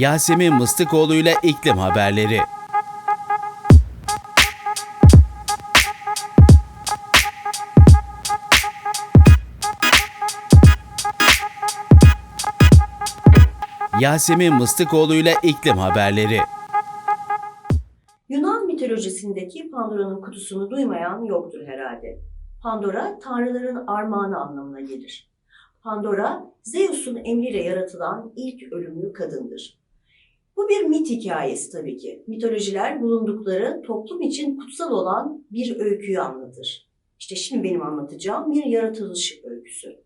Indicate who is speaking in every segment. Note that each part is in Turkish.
Speaker 1: Yasemin Mıstıkoğlu ile iklim haberleri. Yasemin Mıstıkoğlu ile iklim haberleri.
Speaker 2: Yunan mitolojisindeki Pandora'nın kutusunu duymayan yoktur herhalde. Pandora, tanrıların armağanı anlamına gelir. Pandora, Zeus'un emriyle yaratılan ilk ölümlü kadındır. Bu bir mit hikayesi tabii ki. Mitolojiler bulundukları toplum için kutsal olan bir öyküyü anlatır. İşte şimdi benim anlatacağım bir yaratılış öyküsü.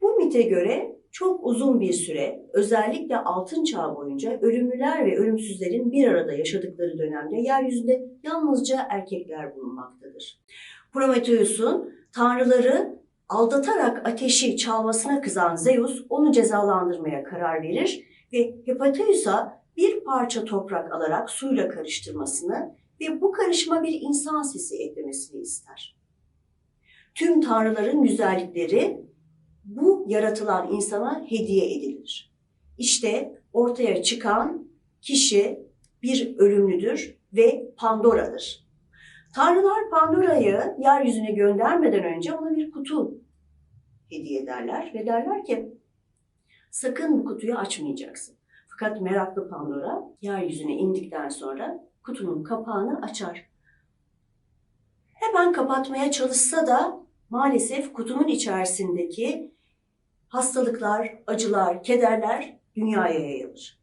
Speaker 2: Bu mite göre çok uzun bir süre, özellikle altın çağ boyunca ölümlüler ve ölümsüzlerin bir arada yaşadıkları dönemde yeryüzünde yalnızca erkekler bulunmaktadır. Prometheus'un tanrıları aldatarak ateşi çalmasına kızan Zeus onu cezalandırmaya karar verir ve Hephaestus'a bir parça toprak alarak suyla karıştırmasını ve bu karışıma bir insan sesi eklemesini ister. Tüm tanrıların güzellikleri bu yaratılan insana hediye edilir. İşte ortaya çıkan kişi bir ölümlüdür ve Pandora'dır. Tanrılar Pandora'yı yeryüzüne göndermeden önce ona bir kutu hediye ederler ve derler ki sakın bu kutuyu açmayacaksın. Fakat meraklı Pandora yeryüzüne indikten sonra kutunun kapağını açar. Hemen kapatmaya çalışsa da maalesef kutunun içerisindeki hastalıklar, acılar, kederler dünyaya yayılır.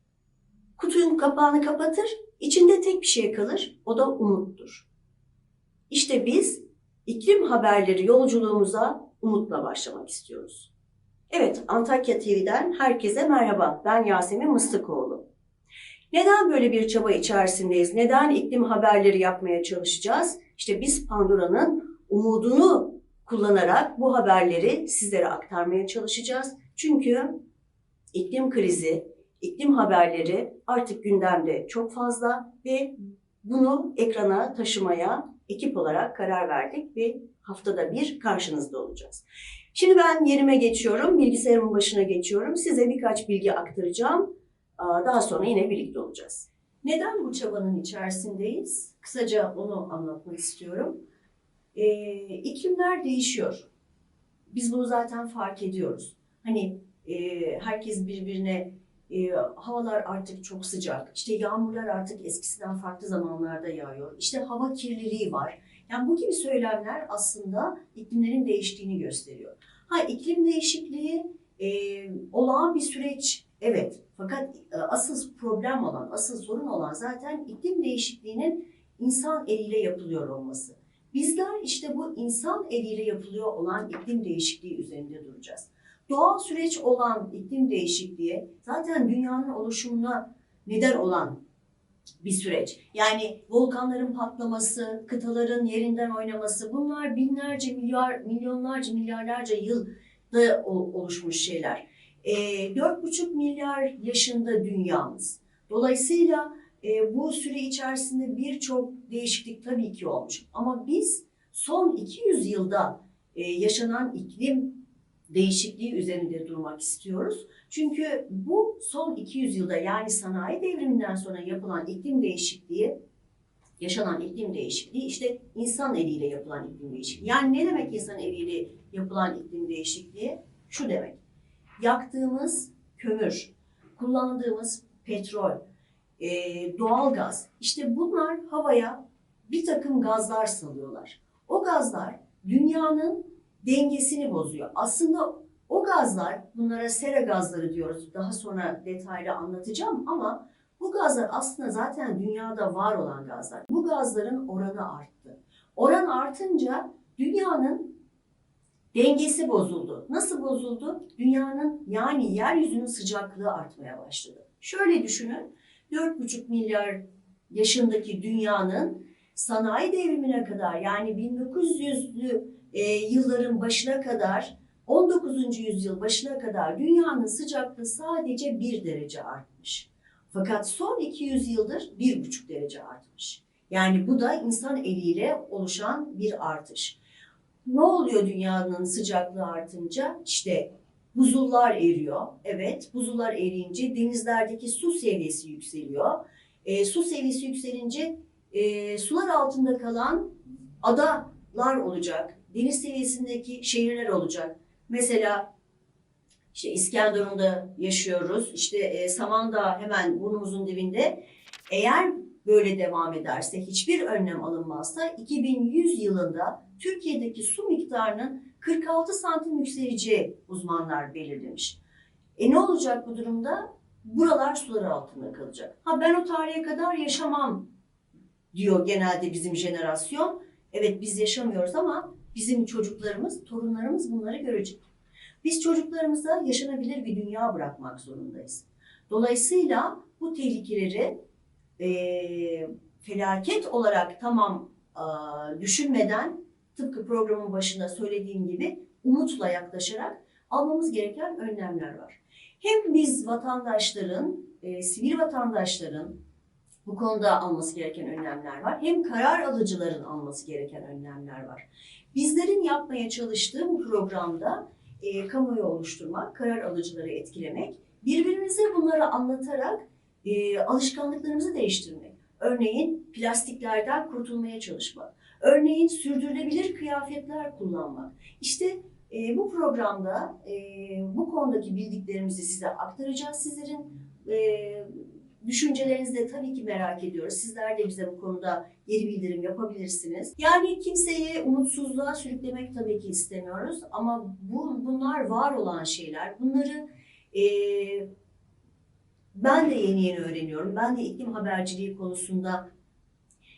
Speaker 2: Kutunun kapağını kapatır, içinde tek bir şey kalır, o da umuttur. İşte biz iklim haberleri yolculuğumuza umutla başlamak istiyoruz. Evet, Antakya TV'den herkese merhaba. Ben Yasemin Mıstıkoğlu. Neden böyle bir çaba içerisindeyiz? Neden iklim haberleri yapmaya çalışacağız? İşte biz Pandora'nın umudunu kullanarak bu haberleri sizlere aktarmaya çalışacağız. Çünkü iklim krizi, iklim haberleri artık gündemde çok fazla ve bunu ekrana taşımaya ekip olarak karar verdik ve haftada bir karşınızda olacağız. Şimdi ben yerime geçiyorum, bilgisayarımın başına geçiyorum. Size birkaç bilgi aktaracağım. Daha sonra yine birlikte olacağız. Neden bu çabanın içerisindeyiz? Kısaca onu anlatmak istiyorum. Ee, iklimler değişiyor. Biz bunu zaten fark ediyoruz. Hani e, herkes birbirine e, havalar artık çok sıcak. İşte yağmurlar artık eskisinden farklı zamanlarda yağıyor. İşte hava kirliliği var. Yani bu gibi söylemler aslında iklimlerin değiştiğini gösteriyor. Ha iklim değişikliği e, olağan bir süreç evet. Fakat e, asıl problem olan, asıl sorun olan zaten iklim değişikliğinin insan eliyle yapılıyor olması. Bizler işte bu insan eliyle yapılıyor olan iklim değişikliği üzerinde duracağız. Doğal süreç olan iklim değişikliği zaten dünyanın oluşumuna neden olan bir süreç. Yani volkanların patlaması, kıtaların yerinden oynaması bunlar binlerce, milyar, milyonlarca, milyarlarca yılda oluşmuş şeyler. E, 4,5 milyar yaşında dünyamız. Dolayısıyla e, bu süre içerisinde birçok değişiklik tabii ki olmuş. Ama biz son 200 yılda e, yaşanan iklim değişikliği üzerinde durmak istiyoruz. Çünkü bu son 200 yılda yani sanayi devriminden sonra yapılan iklim değişikliği, yaşanan iklim değişikliği işte insan eliyle yapılan iklim değişikliği. Yani ne demek insan eliyle yapılan iklim değişikliği? Şu demek. Yaktığımız kömür, kullandığımız petrol, e, doğal gaz. İşte bunlar havaya bir takım gazlar salıyorlar. O gazlar dünyanın dengesini bozuyor. Aslında o gazlar, bunlara sera gazları diyoruz. Daha sonra detaylı anlatacağım ama bu gazlar aslında zaten dünyada var olan gazlar. Bu gazların oranı arttı. Oran artınca dünyanın dengesi bozuldu. Nasıl bozuldu? Dünyanın yani yeryüzünün sıcaklığı artmaya başladı. Şöyle düşünün. 4,5 milyar yaşındaki dünyanın sanayi devrimine kadar yani 1900'lü e, yılların başına kadar 19. yüzyıl başına kadar dünyanın sıcaklığı sadece 1 derece artmış. Fakat son 200 yıldır 1,5 derece artmış. Yani bu da insan eliyle oluşan bir artış. Ne oluyor dünyanın sıcaklığı artınca? İşte Buzullar eriyor. Evet, buzullar eriyince denizlerdeki su seviyesi yükseliyor. E, su seviyesi yükselince e, sular altında kalan adalar olacak. Deniz seviyesindeki şehirler olacak. Mesela işte İskenderun'da yaşıyoruz. İşte e, Samandağ hemen burnumuzun dibinde. Eğer böyle devam ederse, hiçbir önlem alınmazsa 2100 yılında Türkiye'deki su miktarının 46 santim yükseleceği uzmanlar belirlemiş. E ne olacak bu durumda? Buralar sular altında kalacak. Ha ben o tarihe kadar yaşamam diyor genelde bizim jenerasyon. Evet biz yaşamıyoruz ama bizim çocuklarımız, torunlarımız bunları görecek. Biz çocuklarımıza yaşanabilir bir dünya bırakmak zorundayız. Dolayısıyla bu tehlikeleri eee, felaket olarak tamam aa, düşünmeden tıpkı programın başında söylediğim gibi umutla yaklaşarak almamız gereken önlemler var. Hem biz vatandaşların, e, sivil vatandaşların bu konuda alması gereken önlemler var. Hem karar alıcıların alması gereken önlemler var. Bizlerin yapmaya çalıştığı bu programda e, kamuoyu oluşturmak, karar alıcıları etkilemek, birbirimize bunları anlatarak e, alışkanlıklarımızı değiştirmek. Örneğin plastiklerden kurtulmaya çalışmak. Örneğin sürdürülebilir kıyafetler kullanmak. İşte e, bu programda e, bu konudaki bildiklerimizi size aktaracağız. Sizlerin e, düşüncelerinizi de tabii ki merak ediyoruz. Sizler de bize bu konuda geri bildirim yapabilirsiniz. Yani kimseyi umutsuzluğa sürüklemek tabii ki istemiyoruz ama bu bunlar var olan şeyler. Bunları e, ben de yeni yeni öğreniyorum. Ben de iklim haberciliği konusunda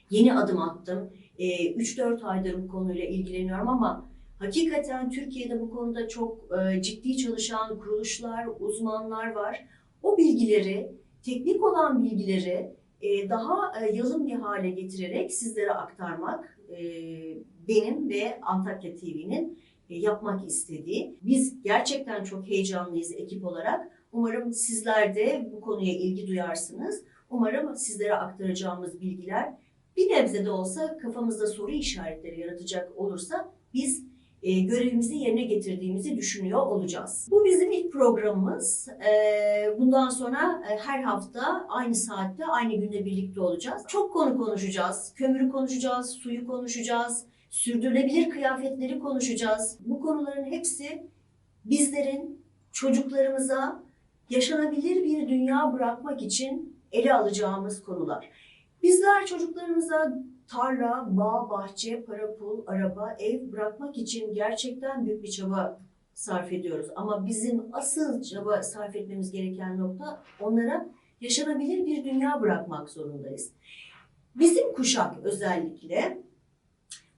Speaker 2: yeni adım attım. E, 3-4 aydır bu konuyla ilgileniyorum ama hakikaten Türkiye'de bu konuda çok e, ciddi çalışan kuruluşlar, uzmanlar var. O bilgileri, teknik olan bilgileri e, daha e, bir hale getirerek sizlere aktarmak e, benim ve Antakya TV'nin e, yapmak istediği. Biz gerçekten çok heyecanlıyız ekip olarak. Umarım sizler de bu konuya ilgi duyarsınız. Umarım sizlere aktaracağımız bilgiler bir nebze de olsa kafamızda soru işaretleri yaratacak olursa biz e, görevimizi yerine getirdiğimizi düşünüyor olacağız. Bu bizim ilk programımız. E, bundan sonra e, her hafta aynı saatte aynı günde birlikte olacağız. Çok konu konuşacağız. Kömürü konuşacağız, suyu konuşacağız, sürdürülebilir kıyafetleri konuşacağız. Bu konuların hepsi bizlerin çocuklarımıza yaşanabilir bir dünya bırakmak için ele alacağımız konular. Bizler çocuklarımıza tarla, bağ, bahçe, para, pul, araba, ev bırakmak için gerçekten büyük bir çaba sarf ediyoruz. Ama bizim asıl çaba sarf etmemiz gereken nokta onlara yaşanabilir bir dünya bırakmak zorundayız. Bizim kuşak özellikle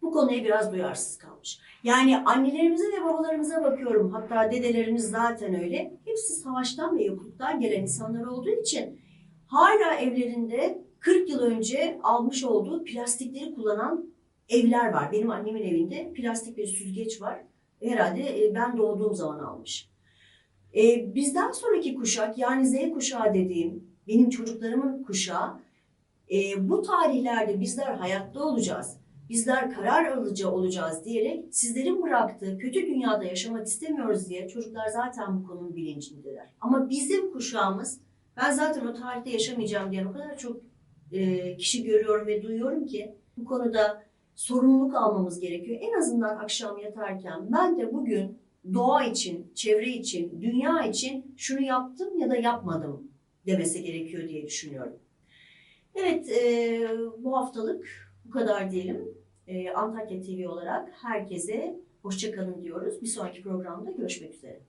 Speaker 2: bu konuya biraz duyarsız kalmış. Yani annelerimize ve babalarımıza bakıyorum. Hatta dedelerimiz zaten öyle. Hepsi savaştan ve yokluktan gelen insanlar olduğu için hala evlerinde 40 yıl önce almış olduğu plastikleri kullanan evler var. Benim annemin evinde plastik bir süzgeç var. Herhalde e, ben doğduğum zaman almış. E, bizden sonraki kuşak yani Z kuşağı dediğim benim çocuklarımın kuşağı e, bu tarihlerde bizler hayatta olacağız. Bizler karar alıcı olacağız diyerek sizlerin bıraktığı kötü dünyada yaşamak istemiyoruz diye çocuklar zaten bu konunun bilincindeler. Ama bizim kuşağımız ben zaten o tarihte yaşamayacağım diyen o kadar çok e, kişi görüyorum ve duyuyorum ki bu konuda sorumluluk almamız gerekiyor. En azından akşam yatarken ben de bugün doğa için, çevre için, dünya için şunu yaptım ya da yapmadım demesi gerekiyor diye düşünüyorum. Evet, e, bu haftalık bu kadar diyelim. E, Antakya TV olarak herkese hoşçakalın diyoruz. Bir sonraki programda görüşmek üzere.